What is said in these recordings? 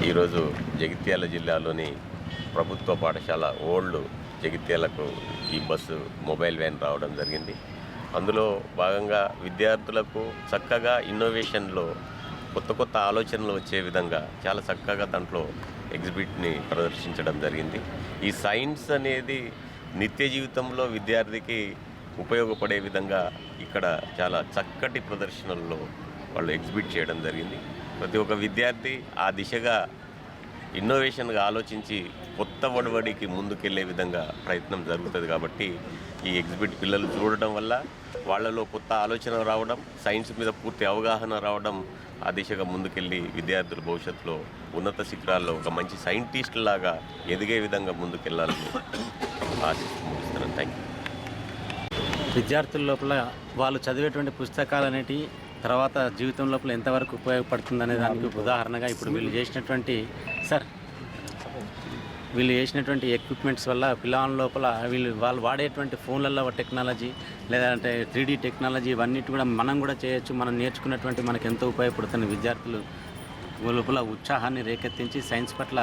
ఈరోజు జగిత్యాల జిల్లాలోని ప్రభుత్వ పాఠశాల ఓల్డ్ జగిత్యాలకు ఈ బస్సు మొబైల్ వ్యాన్ రావడం జరిగింది. అందులో భాగంగా విద్యార్థులకు చక్కగా ఇన్నోవేషన్లో కొత్త కొత్త ఆలోచనలు వచ్చే విధంగా చాలా చక్కగా దాంట్లో ఎగ్జిబిట్ని ప్రదర్శించడం జరిగింది. ఈ సైన్స్ అనేది నిత్య జీవితంలో విద్యార్థికి ఉపయోగపడే విధంగా ఇక్కడ చాలా చక్కటి ప్రదర్శనల్లో వాళ్ళు ఎగ్జిబిట్ చేయడం జరిగింది. ప్రతి ఒక్క విద్యార్థి ఆ దిశగా ఇన్నోవేషన్గా ఆలోచించి కొత్త వడవడికి ముందుకెళ్ళే విధంగా ప్రయత్నం జరుగుతుంది కాబట్టి ఈ ఎగ్జిబిట్ పిల్లలు చూడడం వల్ల వాళ్ళలో కొత్త ఆలోచన రావడం సైన్స్ మీద పూర్తి అవగాహన రావడం ఆ దిశగా ముందుకెళ్ళి విద్యార్థులు భవిష్యత్తులో ఉన్నత శిఖరాల్లో ఒక మంచి సైంటిస్ట్ లాగా ఎదిగే విధంగా ముందుకెళ్ళాలని ఆశిస్తూ ముగిస్తున్నాను. థ్యాంక్ యూ విద్యార్థుల లోపల వాళ్ళు చదివేటువంటి పుస్తకాలు అనేటివి తర్వాత జీవితం లోపల ఎంతవరకు ఉపయోగపడుతుంది అనే దానికి ఉదాహరణగా ఇప్పుడు వీళ్ళు చేసినటువంటి సార్ వీళ్ళు చేసినటువంటి ఎక్విప్మెంట్స్ వల్ల పిల్లల లోపల వీళ్ళు వాళ్ళు వాడేటువంటి ఫోన్లలో టెక్నాలజీ లేదంటే త్రీ టెక్నాలజీ ఇవన్నిటి కూడా మనం కూడా చేయొచ్చు. మనం నేర్చుకున్నటువంటి మనకు ఎంతో ఉపయోగపడుతుంది విద్యార్థులు. లోపల ఉత్సాహాన్ని రేకెత్తించి సైన్స్ పట్ల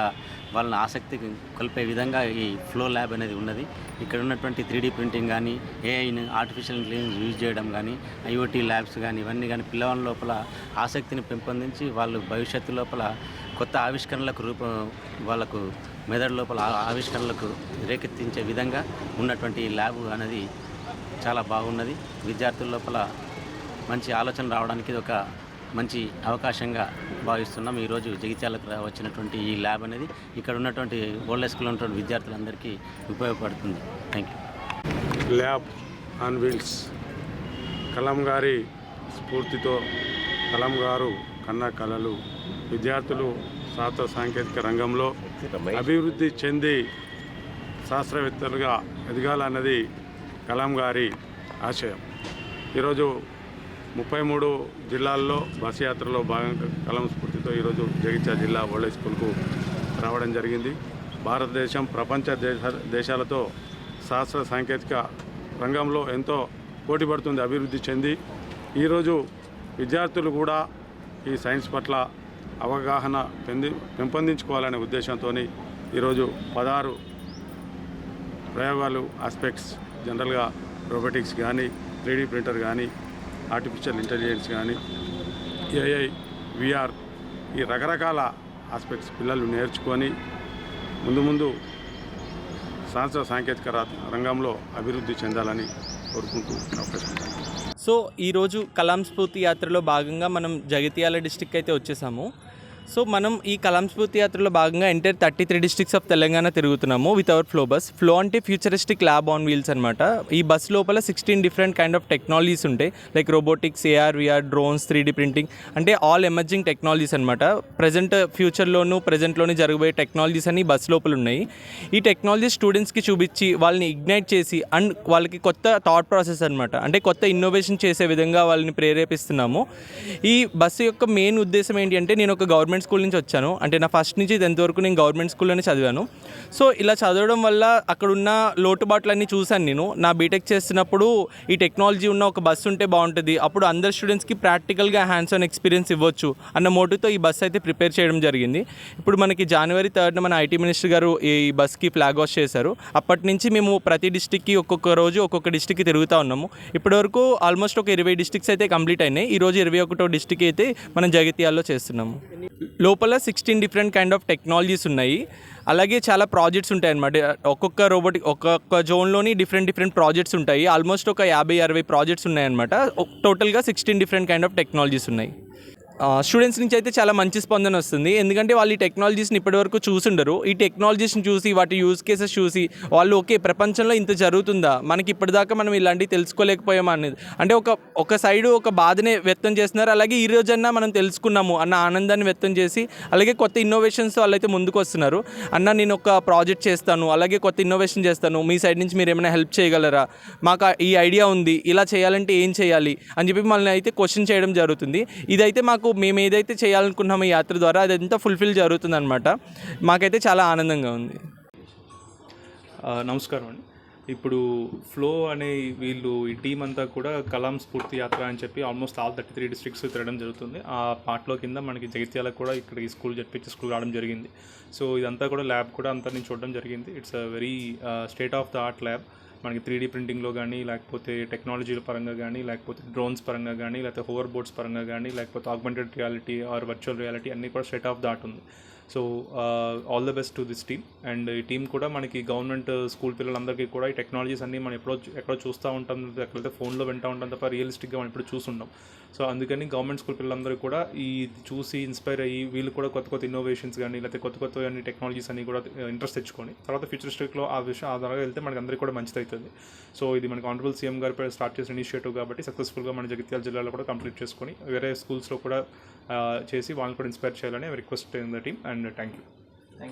వాళ్ళని ఆసక్తి కలిపే విధంగా ఈ ఫ్లో ల్యాబ్ అనేది ఉన్నది. ఇక్కడ ఉన్నటువంటి త్రీ ప్రింటింగ్ కానీ ఏఐని ఆర్టిఫిషియల్ ఇంటెలిజెన్స్ యూజ్ చేయడం కానీ ఐఓటీ ల్యాబ్స్ కానీ ఇవన్నీ కానీ పిల్లవాళ్ళ లోపల ఆసక్తిని పెంపొందించి వాళ్ళు భవిష్యత్తు లోపల కొత్త ఆవిష్కరణలకు రూప వాళ్ళకు మెదడు లోపల ఆవిష్కరణలకు రేకెత్తించే విధంగా ఉన్నటువంటి ఈ ల్యాబ్ అనేది చాలా బాగున్నది. విద్యార్థుల లోపల మంచి ఆలోచన రావడానికి ఇది ఒక మంచి అవకాశంగా భావిస్తున్నాం ఈరోజు జగిత్యాలకు వచ్చినటువంటి ఈ ల్యాబ్ అనేది ఇక్కడ ఉన్నటువంటి ఓల్డ్ స్కూల్లో ఉన్నటువంటి విద్యార్థులందరికీ ఉపయోగపడుతుంది. Thank you lab on wheels Kalam గారి స్ఫూర్తితో కలాం గారు కన్న కళలు విద్యార్థులు శాస్త్ర సాంకేతిక రంగంలో అభివృద్ధి చెంది శాస్త్రవేత్తలుగా ఎదగాలన్నది కలాం గారి ఆశయం. ఈరోజు ముప్పై మూడు జిల్లాల్లో బస్ యాత్రలో భాగంగా కలం స్ఫూర్తితో ఈరోజు జగిత్యాల జిల్లా ఓల్డ్ స్కూల్కు రావడం జరిగింది. భారతదేశం ప్రపంచ దేశ దేశాలతో శాస్త్ర సాంకేతిక రంగంలో ఎంతో పోటీపడుతుంది అభివృద్ధి చెంది. ఈరోజు విద్యార్థులు కూడా ఈ సైన్స్ పట్ల అవగాహన పెంది పెంపొందించుకోవాలనే ఉద్దేశంతో ఈరోజు పదహారు ప్రయోగాలు ఆస్పెక్ట్స్ జనరల్గా రోబోటిక్స్ కానీ త్రీడీ ప్రింటర్ కానీ ఆర్టిఫిషియల్ ఇంటెలిజెన్స్ కానీ ఏఐ విఆర్ ఈ రకరకాల ఆస్పెక్ట్స్ పిల్లలు నేర్చుకొని ముందు ముందు శాస్త్ర సాంకేతిక రంగంలో అభివృద్ధి చెందాలని కోరుకుంటూ అవకాశం సో ఈరోజు కలాం స్ఫూర్తి యాత్రలో భాగంగా మనం జగిత్యాల డిస్టిక్ అయితే వచ్చేసాము. సో మనం ఈ కలాం స్ఫూర్తి యాత్రలో భాగంగా entire thirty three districts of Telangana తిరుగుతున్నాము with our FLO bus FLO అంటే ఫ్యూచరిస్టిక్ ల్యాబ్ ఆన్ వీల్స్ అనమాట ఈ బస్ లోపల sixteen different kind of technologies ఉంటాయి. Like robotics AR VR drones three printing అంటే ఆల్ ఎమర్జింగ్ టెక్నాలజీస్ అనమాట present ఫ్యూచర్లోను ప్రజెంట్లోని జరగబోయే టెక్నాలజీస్ అని బస్ లోపల ఉన్నాయి. ఈ టెక్నాలజీ స్టూడెంట్స్కి చూపించి వాళ్ళని ఇగ్నైట్ చేసి అండ్ వాళ్ళకి కొత్త థాట్ ప్రాసెస్ అనమాట అంటే కొత్త ఇన్నోవేషన్ చేసే విధంగా వాళ్ళని ప్రేరేపిస్తున్నాము. ఈ బస్సు యొక్క మెయిన్ ఉద్దేశం ఏంటి అంటే నేను ఒక గవర్నమెంట్ స్కూల్ నుంచి వచ్చాను. అంటే నా ఫస్ట్ నుంచి టెన్త్ వరకు నేను గవర్నమెంట్ స్కూల్లోనే చదివాను. సో ఇలా చదవడం వల్ల అక్కడ ఉన్న లోటుబాట్లన్నీ చూశాను నేను. నా బీటెక్ చేస్తున్నప్పుడు ఈ టెక్నాలజీ ఉన్న ఒక బస్సు ఉంటే బాగుంటుంది. అప్పుడు అందరు స్టూడెంట్స్కి ప్రాక్టికల్గా హ్యాండ్స్ ఆన్ ఎక్స్పీరియన్స్ ఇవ్వచ్చు అన్న మోటివ్తో ఈ బస్ అయితే ప్రిపేర్ చేయడం జరిగింది. ఇప్పుడు మనకి జనవరి థర్డ్న మన ఐటీ మినిస్టర్ గారు ఈ బస్కి ఫ్లాగ్ ఆఫ్ చేశారు. అప్పటి నుంచి మేము ప్రతి డిస్టిక్కి ఒక్కొక్క రోజు ఒక్కొక్క డిస్టిక్కి తిరుగుతూ ఉన్నాము. ఇప్పటివరకు ఆల్మోస్ట్ ఒక ఇరవై డిస్టిక్స్ అయితే కంప్లీట్ అయినాయి. ఈరోజు ఇరవై ఒకటో డిస్టిక్ అయితే మనం జగిత్యాల్లో చేస్తున్నాము. లోపల sixteen different kind of technologies ఉన్నాయి. అలాగే చాలా ప్రాజెక్ట్స్ ఉంటాయి అనమాట ఒక్కొక్క రోబోటిక్ ఒక్కొక్క జోన్లోని డిఫరెంట్ డిఫరెంట్ ప్రాజెక్ట్స్ ఉంటాయి. ఆల్మోస్ట్ ఒక యాభై అరవై ప్రాజెక్ట్స్ ఉన్నాయన్నమాట టోటల్గా sixteen different kind of technologies ఉన్నాయి. స్టూడెంట్స్ నుంచి అయితే చాలా మంచి స్పందన వస్తుంది. ఎందుకంటే వాళ్ళు ఈ టెక్నాలజీస్ని ఇప్పటివరకు చూసుండరు. ఈ టెక్నాలజీస్ని చూసి వాటి యూజ్ కేసెస్ చూసి వాళ్ళు ఓకే ప్రపంచంలో ఇంత జరుగుతుందా? మనకి ఇప్పటిదాకా మనం ఇలాంటివి తెలుసుకోలేకపోయామా? అనేది. అంటే ఒక ఒక సైడు ఒక బాధనే వ్యక్తం చేస్తున్నారు. అలాగే ఈ రోజన్నా మనం తెలుసుకున్నాము అన్న ఆనందాన్ని వ్యక్తం చేసి అలాగే కొత్త ఇన్నోవేషన్స్ వాళ్ళైతే ముందుకు వస్తున్నారు. అన్న నేను ఒక ప్రాజెక్ట్ చేస్తాను. అలాగే కొత్త ఇన్నోవేషన్ చేస్తాను. మీ సైడ్ నుంచి మీరు ఏమైనా హెల్ప్ చేయగలరా? మాకు ఈ ఐడియా ఉంది. ఇలా చేయాలంటే ఏం చేయాలి? అని చెప్పి మనల్ని అయితే క్వశ్చన్ చేయడం జరుగుతుంది. ఇదైతే మాకు మేము ఏదైతే చేయాలనుకున్నామో ఈ యాత్ర ద్వారా అదంతా ఫుల్ఫిల్ జరుగుతుంది అనమాట మాకైతే చాలా ఆనందంగా ఉంది. నమస్కారం అండి. ఇప్పుడు ఫ్లో అనే వీళ్ళు ఈ టీం అంతా కూడా కలాం స్ఫూర్తి యాత్ర అని చెప్పి almost all thirty three districts తిరగడం జరుగుతుంది. ఆ పార్ట్లో కింద మనకి జగిత్యాలకు కూడా ఇక్కడ ఈ స్కూల్ జరిపించి స్కూల్ రావడం జరిగింది. సో ఇదంతా కూడా ల్యాబ్ కూడా అంతా నేను చూడడం జరిగింది. It's a very state of the art lab మనకి త్రీ డీ ప్రింటింగ్లో కానీ లేకపోతే టెక్నాలజీల పరంగా కానీ లేకపోతే డ్రోన్స్ పరంగా కానీ లేకపోతే హోవర్ బోర్డ్స్ పరంగా కానీ లేకపోతే augmented reality or virtual reality అన్నీ కూడా సెట్ ఆఫ్ దాట్ ఉంది. So all the best to this team and ఈ టీం కూడా మనకి గవర్నమెంట్ స్కూల్ uh, పిల్లలందరికీ కూడా ఈ టెక్నాలజీస్ అన్నీ మనం ఎప్పుడో ఎక్కడో చూస్తూ ఉంటాం. ఎక్కడైతే ఫోన్లో వింటూ ఉంటాం తప్ప రియలిస్టిక్గా మనం ఇప్పుడు చూసుంటాం సో అందుకని గవర్నమెంట్ స్కూల్ పిల్లలందరూ కూడా ఈ చూసి ఇన్స్పైర్ అయ్యి వీళ్ళు కూడా కొత్త కొత్త ఇన్నోవేషన్స్ కానీ లేకపోతే కొత్త కొత్త అన్ని టెక్నాలజీస్ అన్ని కూడా uh, ఇంట్రెస్ట్ తెచ్చుకొని తర్వాత ఫ్యూచరిస్టిక్లో ఆ విషయం ఆ ద్వారా వెళ్తే మనకి అందరికీ కూడా మంచిది అవుతుంది సో ఇది మనకి ఆనరబుల్ సీఎం గారి స్టార్ట్ చేసిన ఇనిషియేటివ్ కాబట్టి సక్సెస్ఫుల్గా మన జగిత్యాల జిల్లాలో కూడా కంప్లీట్ చేసుకొని వేరే స్కూల్స్లో కూడా చేసి వాళ్ళని కూడా ఇన్స్పైర్ చేయాలని request in the team and thank you